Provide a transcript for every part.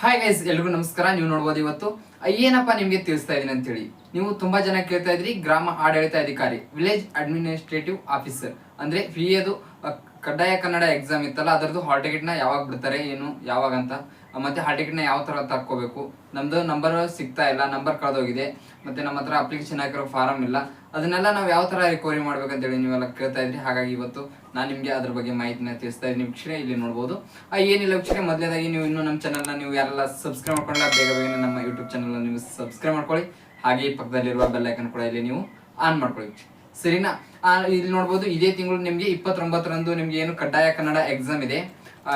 Hi guys ಎಲ್ರಿಗೂ ನಮಸ್ಕಾರ. ನೀವು ನೋಡ್ಬೋದು ಇವತ್ತು ಏನಪ್ಪ ನಿಮ್ಗೆ ತಿಳಿಸ್ತಾ ಇದೀನಿ ಅಂತೇಳಿ. ನೀವು ತುಂಬಾ ಜನ ಕೇಳ್ತಾ ಇದ್ರಿ, ಗ್ರಾಮ ಆಡಳಿತ ಅಧಿಕಾರಿ ವಿಲೇಜ್ ಅಡ್ಮಿನಿಸ್ಟ್ರೇಟಿವ್ ಆಫೀಸರ್ ಅಂದ್ರೆ ವಿ ಎದು ಕಡ್ಡಾಯ ಕನ್ನಡ ಎಕ್ಸಾಮ್ ಇತ್ತಲ್ಲ, ಅದರದ್ದು ಹಾಲ್ನ ಯಾವಾಗ ಬಿಡ್ತಾರೆ, ಏನು, ಯಾವಾಗ ಅಂತ. ಮತ್ತೆ ಹಾಲ್ ಟಿಕೆಟ್ನ ಯಾವ ತರ ತಕ್ಕೋಬೇಕು ನಮ್ದು ನಂಬರ್ ಸಿಗ್ತಾ ಇಲ್ಲ ನಂಬರ್ ಕಳೆದೋಗಿದೆ. ಮತ್ತೆ ನಮ್ಮ ಹತ್ರ ಅಪ್ಲಿಕೇಶನ್ ಹಾಕಿರೋ ಫಾರಂ ಇಲ್ಲ. ಅದನ್ನೆಲ್ಲ ನಾವು ಯಾವ ತರ ರಿಕವರಿ ಮಾಡ್ಬೇಕಂತೇಳಿ ನೀವೆಲ್ಲ ಕೇಳ್ತಾ ಇದ್ರಿ. ಹಾಗಾಗಿ ಇವತ್ತು ನಾನು ನಿಮ್ಗೆ ಅದ್ರ ಬಗ್ಗೆ ಮಾಹಿತಿನ ತಿಳಿಸ್ತಾ ಇದ್ದೀನಿ. ವೀಕ್ಷಣೆ ಇಲ್ಲಿ ನೋಡ್ಬೋದು. ಏನಿಲ್ಲ ವೀಕ್ಷಣೆ, ಮೊದಲೇದಾಗಿ ನೀವು ಇನ್ನೂ ನಮ್ಮ ಚಾನಲ್ನ ನೀವು ಯಾರೆಲ್ಲ ಸಬ್ಸ್ಕ್ರೈಬ್ ಮಾಡ್ಕೊಂಡ್ರೆ ಬೇಗ ಬೇಗನೆ ನಮ್ಮ ಯೂಟ್ಯೂಬ್ ಚಾನಲ್ನ ನೀವು ಸಬ್ಸ್ಕ್ರೈಬ್ ಮಾಡ್ಕೊಳ್ಳಿ. ಹಾಗೆ ಪಕ್ಕದಲ್ಲಿರುವ ಬೆಲ್ ಐಕನ್ ಕೂಡ ಇಲ್ಲಿ ನೀವು ಆನ್ ಮಾಡ್ಕೊಳ್ಳಿ. ಸರಿನಾ? ಇಲ್ಲಿ ನೋಡ್ಬೋದು ಇದೇ ತಿಂಗಳು ನಿಮಗೆ ಇಪ್ಪತ್ತೊಂಬತ್ತರಂದು ನಿಮ್ಗೆ ಏನು ಕಡ್ಡಾಯ ಕನ್ನಡ ಎಕ್ಸಾಮ್ ಇದೆ.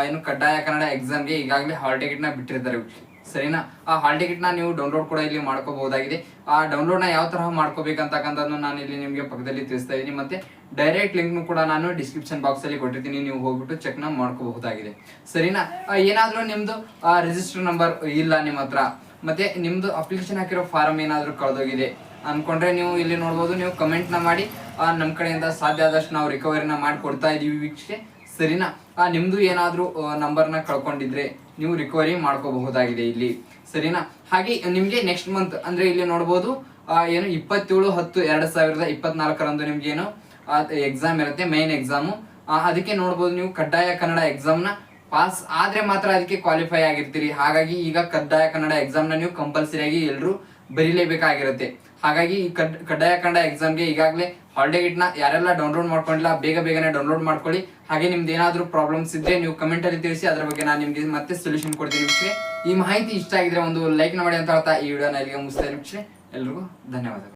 ಏನು ಕಡ್ಡಾಯ ಕನ್ನಡ ಎಕ್ಸಾಮ್ಗೆ ಈಗಾಗಲೇ ಹಾಲ್ನ ಬಿಟ್ಟಿರ್ತಾರೆ. ಸರಿನಾ? ಆ ಹಾಲ್ನ ನೀವು ಡೌನ್ಲೋಡ್ ಕೂಡ ಇಲ್ಲಿ ಮಾಡ್ಕೋಬಹುದಾಗಿದೆ. ಆ ಡೌನ್ಲೋಡ್ನ ಯಾವ ತರಹ ಮಾಡ್ಕೋಬೇಕಂತಕ್ಕಂಥದ್ದು ನಾನು ಇಲ್ಲಿ ನಿಮಗೆ ಪಕ್ಕದಲ್ಲಿ ತಿಳಿಸ್ತಾ ಇದ್ದೀನಿ. ಮತ್ತೆ ಡೈರೆಕ್ಟ್ ಲಿಂಕ್ ಕೂಡ ನಾನು ಡಿಸ್ಕ್ರಿಪ್ಷನ್ ಬಾಕ್ಸ್ ಅಲ್ಲಿ ಕೊಟ್ಟಿರ್ತೀನಿ. ನೀವು ಹೋಗ್ಬಿಟ್ಟು ಚೆಕ್ನ ಮಾಡ್ಕೋಬಹುದಾಗಿದೆ. ಸರಿನಾ? ಏನಾದ್ರೂ ನಿಮ್ದು ರಿಜಿಸ್ಟರ್ ನಂಬರ್ ಇಲ್ಲ ನಿಮ್ಮ ಹತ್ರ. ಮತ್ತೆ ನಿಮ್ದು ಅಪ್ಲಿಕೇಶನ್ ಹಾಕಿರೋ ಫಾರಂ ಏನಾದರೂ ಕಳೆದೋಗಿದೆ ಅನ್ಕೊಂಡ್ರೆ ನೀವು ಇಲ್ಲಿ ನೋಡ್ಬೋದು, ನೀವು ಕಮೆಂಟ್ನ ಮಾಡಿ. ನಮ್ಮ ನಮ್ ಕಡೆಯಿಂದ ಸಾಧ್ಯ ಆದಷ್ಟು ನಾವು ರಿಕವರಿನ ಮಾಡಿ ಕೊಡ್ತಾ ಇದೀವಿ ವೀಕ್ಷೆ ಸರಿನಾ? ನಿಮ್ಮದು ಏನಾದ್ರೂ ನಂಬರ್ನ ಕಳ್ಕೊಂಡಿದ್ರೆ ನೀವು ರಿಕವರಿ ಮಾಡ್ಕೋಬಹುದಾಗಿದೆ ಇಲ್ಲಿ. ಸರಿನಾ? ಹಾಗೆ ನಿಮಗೆ ನೆಕ್ಸ್ಟ್ ಮಂತ್ ಅಂದ್ರೆ ಇಲ್ಲಿ ನೋಡ್ಬೋದು ಏನು ಇಪ್ಪತ್ತೇಳು ಹತ್ತು ಎರಡು ಸಾವಿರದ ಇಪ್ಪತ್ನಾಲ್ಕರಂದು ನಿಮ್ಗೆ ಏನು ಎಕ್ಸಾಮ್ ಇರುತ್ತೆ ಮೈನ್ ಎಕ್ಸಾಮು ಅದಕ್ಕೆ ನೋಡ್ಬೋದು ನೀವು ಕಡ್ಡಾಯ ಕನ್ನಡ ಎಕ್ಸಾಮ್ನ ಪಾಸ್ ಆದರೆ ಮಾತ್ರ ಅದಕ್ಕೆ ಕ್ವಾಲಿಫೈ ಆಗಿರ್ತೀರಿ. ಹಾಗಾಗಿ ಈಗ ಕಡ್ಡಾಯ ಕನ್ನಡ ಎಕ್ಸಾಮ್ನ ನೀವು ಕಂಪಲ್ಸರಿಯಾಗಿ ಎಲ್ಲರೂ ಬರೀಲೇಬೇಕಾಗಿರುತ್ತೆ. ಹಾಗಾಗಿ ಈ ಕಡ್, ಕಡ್ಡಾಯ ಕನ್ನಡ ಎಕ್ಸಾಮ್ಗೆ ಈಗಾಗಲೇ ಹಾಲ್ಡೇ ಗಿಟ್ನ ಯಾರೆಲ್ಲ ಡೌನ್ಲೋಡ್ ಮಾಡ್ಕೊಂಡಿಲ್ಲ, ಬೇಗ ಬೇಗನೆ ಡೌನ್ಲೋಡ್ ಮಾಡ್ಕೊಳ್ಳಿ. ಹಾಗೆ ನಿಮ್ದು ಏನಾದರೂ ಪ್ರಾಬ್ಲಮ್ಸ್ ಇದ್ದರೆ ನೀವು ಕಮೆಂಟಲ್ಲಿ ತಿಳಿಸಿ, ಅದ್ರ ಬಗ್ಗೆ ನಾನು ನಿಮಗೆ ಮತ್ತೆ ಸೊಲ್ಯೂಷನ್ ಕೊಡ್ತೀನಿ ಈ ಮಾಹಿತಿ ಇಷ್ಟ ಆಗಿದ್ರೆ ಒಂದು ಲೈಕ್ನ ಮಾಡಿ ಅಂತ ಹೇಳ್ತಾ ಈ ವಿಡಿಯೋನ ಇಲ್ಲಿಗೆ ಮುಗಿಸ್ತಾ ವೀಕ್ಷಣೆ ಎಲ್ರಿಗೂ ಧನ್ಯವಾದಗಳು.